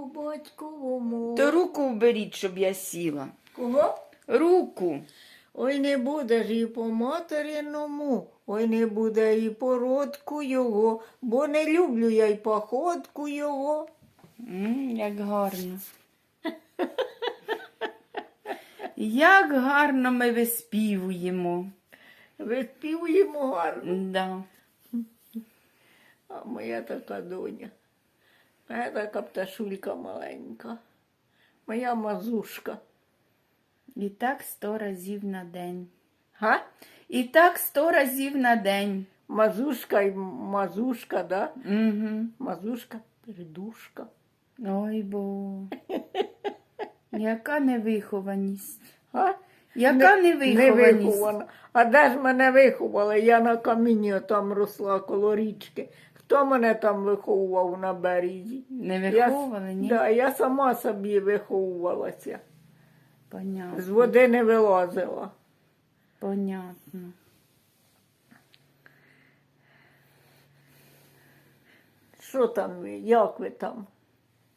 по батьковому. То руку вберіть, щоб я сіла. Кого? Руку. Ой, не буде ж і по материному, ой, не буде і по родку його, бо не люблю я й походку його. М, як гарно. Як гарно ми виспівуємо. Виспівуємо гарно. Да. А моя така доня. Така пташулька маленька. Моя мазушка. І так сто разів на день. Га? І так сто разів на день. Мазушка і мазушка, да? Угу. Мазушка, передушка. Ой бо. Яка невихованість. Га? Яка Не невихованість. вихована. А де ж мене виховали? Я на каміні там росла коло річки. Хто мене там виховував на березі? Не виховували, ні? да, я сама собі виховувалася. Понятно. З води не вилазила. Понятно. Що там ви? Як ви там?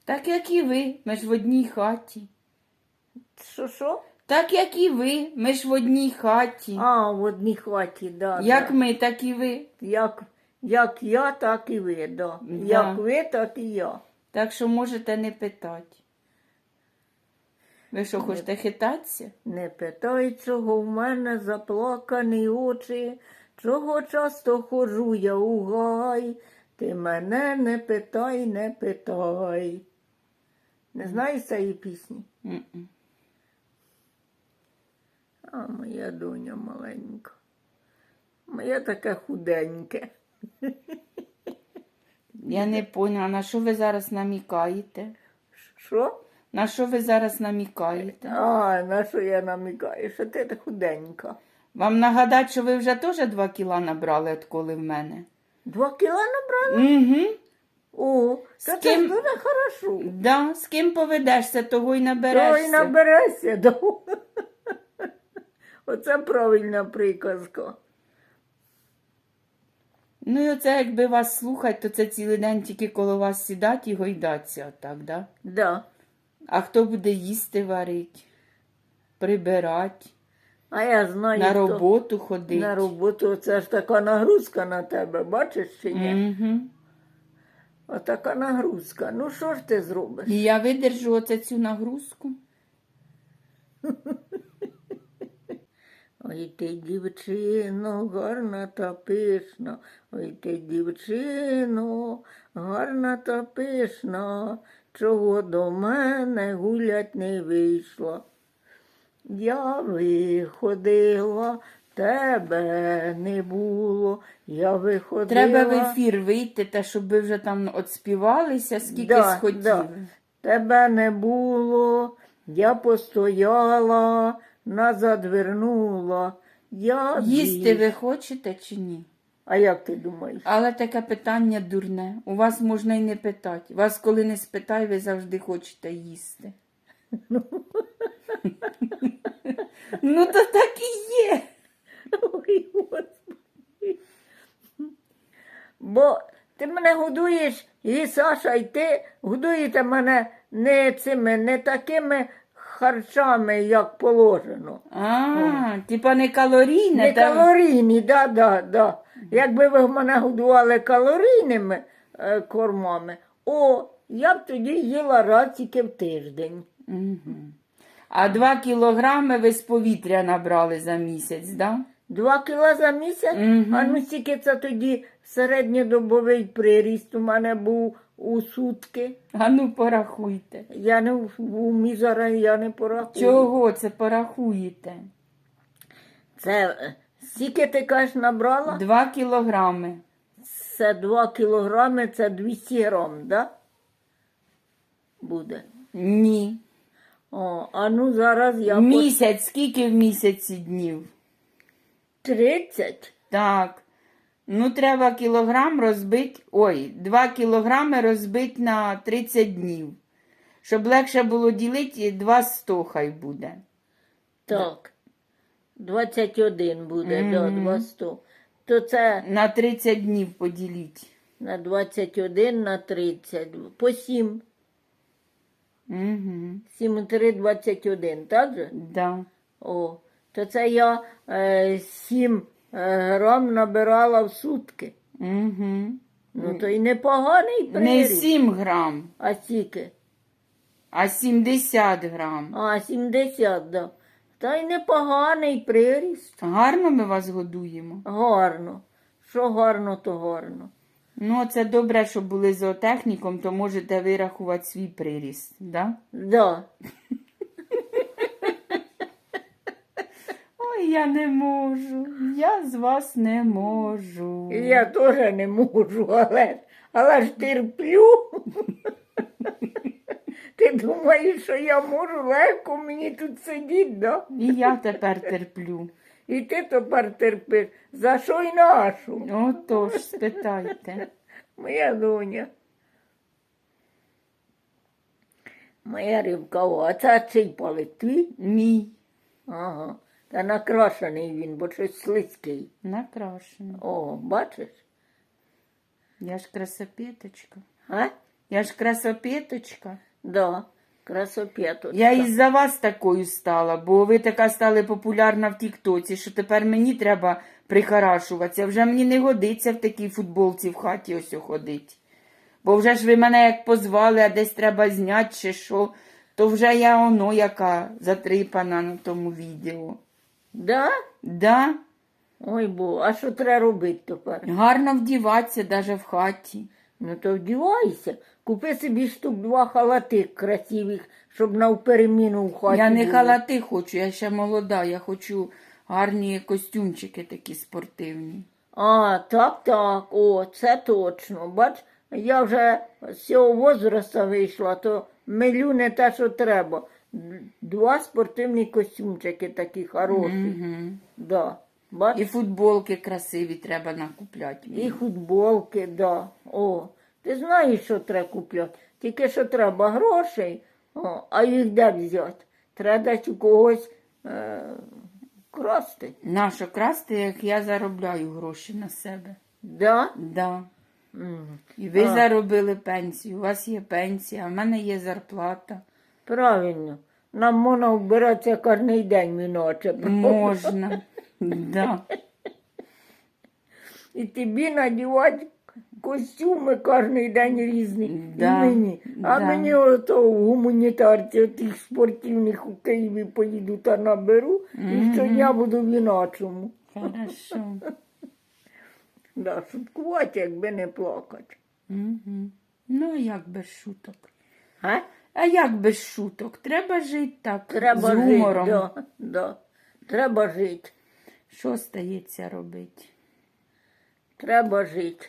Так як і ви, ми ж в одній хаті. Що що? Так як і ви, ми ж в одній хаті. А, в одній хаті, да. Як да. ми, так і ви. Як, як я, так і ви, да. Да. Як ви, так і я. Так що можете не питати. Ви що, хочете хитатися? Не питай, чого в мене заплакані очі, чого часто ходжу я у гай. Ти мене не питай, не питай. Не знаєш цієї пісні? М-м. А моя доня маленька. Моя таке худеньке. Я не поняла, на що ви зараз намікаєте? Що? На що ви зараз намікаєте? А, на що я намікаю? Що ти худенька? Вам нагадати, що ви вже теж два кіла набрали, відколи в мене? Два кіла набрала? Угу. О, З то ким? дуже хорошо. Да, з ким поведешся, того й наберешся. й наберешся. Да. Оце правильна приказка. Ну і оце, якби вас слухати, то це цілий день тільки коло вас сідати і гойдатися отак, да? Да. А хто буде їсти варить, прибирати, А я знаю, на хто- роботу ходити? на роботу це ж така нагрузка на тебе, бачиш чи ні? Угу. Отака нагрузка. Ну що ж ти зробиш? І я видержу оце цю нагрузку. Ой ти, дівчино, гарна та пишна, ой ти, дівчино, гарна та пишна, чого до мене гулять не вийшла. Я виходила, тебе не було, я виходила. Треба в ефір вийти, та щоб ви вже там отспівалися, скільки Да, схотіли. да. Тебе не було, я постояла, назад вернула. Я Їсти ви хочете чи ні? А як ти думаєш? Але таке питання дурне. У вас можна й не питати. Вас, коли не спитай, ви завжди хочете їсти. Ну, то так і є. Ой, Господи. Бо ти мене годуєш, і Саша, і ти годуєте мене не цими, не такими харчами, як положено. А, типа не калорійне, Не та... калорійні, да, да, да. Якби ви мене годували калорійними е, кормами, о, я б тоді їла раз тільки в тиждень. Мгм. А два кілограми ви з повітря набрали за місяць, да? Два кіла за місяць, Мгм. а ну стільки це тоді середньодобовий приріст у мене був у сутки. А ну порахуйте. Я не в в умі зараз я не порахую. Чого це порахуєте? Це е, скільки ти кажеш набрала? Два кілограми. Це 2 кілограми, це 200 грам, да? Буде. Ні. О, а ну зараз я по Місяць, скільки в місяці днів? 30. Так. Ну, треба кілограм розбити. Ой, 2 кілограми розбити на 30 днів. Щоб легше було ділити, 2 100 хай буде. Так. 21 буде, да, Мгм. 200. То це На 30 днів поділіть. на 21 на 30. По 7. Угу. 7,321, так же? Да. О, то це я е, 7 е, грам набирала в сутки. Угу. Ну, то й непоганий Не приріст. 7 грам, А скільки? а 70 грам. А, 70, да. Та й непоганий приріст. Гарно ми вас годуємо. Гарно. Що гарно, то гарно. Ну, це добре, що були зоотехніком, то можете вирахувати свій приріст, да? Да. Ой, я не можу. Я з вас не можу. І Я теж не можу, але, але ж терплю. Ти думаєш, що я можу легко мені тут сидіти, да? І я тепер терплю. І ти тепер терпиш. За що й нашу? Отож, спитайте. Моя доня. Моя рибка, а це чий палець твій? Мій Ага. Та накрашений він, бо щось слизький. накрашено. О, бачиш? Я ж красопеточка. А? Я ж красопеточка. Да, красопеточка. Я із-за вас такою стала, бо ви така стали популярна в Тіктоці, що тепер мені треба прихорашуватися. Вже мені не годиться в такій футболці в хаті ось ходить. Бо вже ж ви мене як позвали, а десь треба зняти чи що, то вже я оно яка затрипана на тому відео. Да? Да? Ой, бо, а що треба робити тепер? Гарно вдіватися навіть в хаті. Ну то вдівайся. Купи собі штук два халати красивих, щоб навпереміну в хаті. Я не були. халати хочу, я ще молода, я хочу гарні костюмчики такі спортивні. А, так, так, о, це точно. Бач, я вже з цього возрасту вийшла, то милю не те, що треба. Два спортивні костюмчики такі хороші. Угу. Да. Бач? І футболки красиві треба накупляти. І футболки, да. О, ти знаєш, що треба купляти. Тільки що треба грошей, о, а їх де взяти? Треба десь у когось е, красти. Нащо красти, як я заробляю гроші на себе. Да? Да. М. І ви А. заробили пенсію, у вас є пенсія, а в мене є зарплата. Правильно. Нам можна вбиратися кожен день іначе. Можна. Да. І тобі надівати костюми кожен день різні. Да, І мені. А да. мені ото в гуманітарці тих спортивних у Києві поїду та наберу, і щодня буду в інакшому. Хорошо. Да, шуткувати, якби не плакати. Угу. Ну, а як без шуток? А? А як без шуток? Треба жити так, Треба з гумором. жити. Да, да. Треба жити. Що стається робити? Треба жити.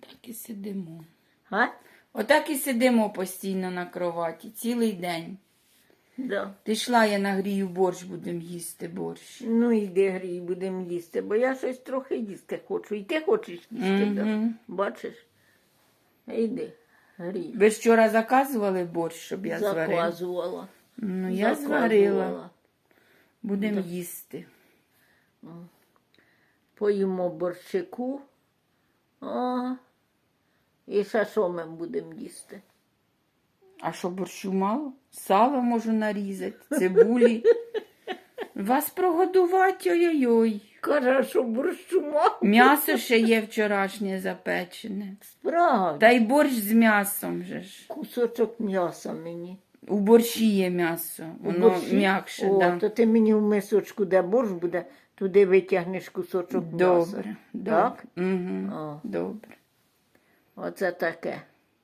Так і сидимо. А? Отак і сидимо постійно на кроваті, цілий день. Да. Пішла я нагрію борщ, будемо їсти борщ. Ну, йди грій, будемо їсти, бо я щось трохи їсти хочу. І ти хочеш їсти, да? Мгм. бачиш? Йди, грій. Ви ж вчора заказували борщ, щоб я зварила? Заказувала. Ну, я зварила. Будемо їсти. Поїмо борщику. А, і ще що ми будемо їсти? А що борщу мало? Сало можу нарізати, цибулі. Вас прогодувати, ой-ой-ой. Каже, що борщу мало. М'ясо ще є вчорашнє запечене. Справді. Та й борщ з м'ясом же ж. Кусочок м'яса мені. У борщі є м'ясо, воно борщі? м'якше. О, да. то ти мені в мисочку, де борщ буде, туди витягнеш кусочок м'яса. Добре, добре. Так? Угу. О. Добре. Оце таке.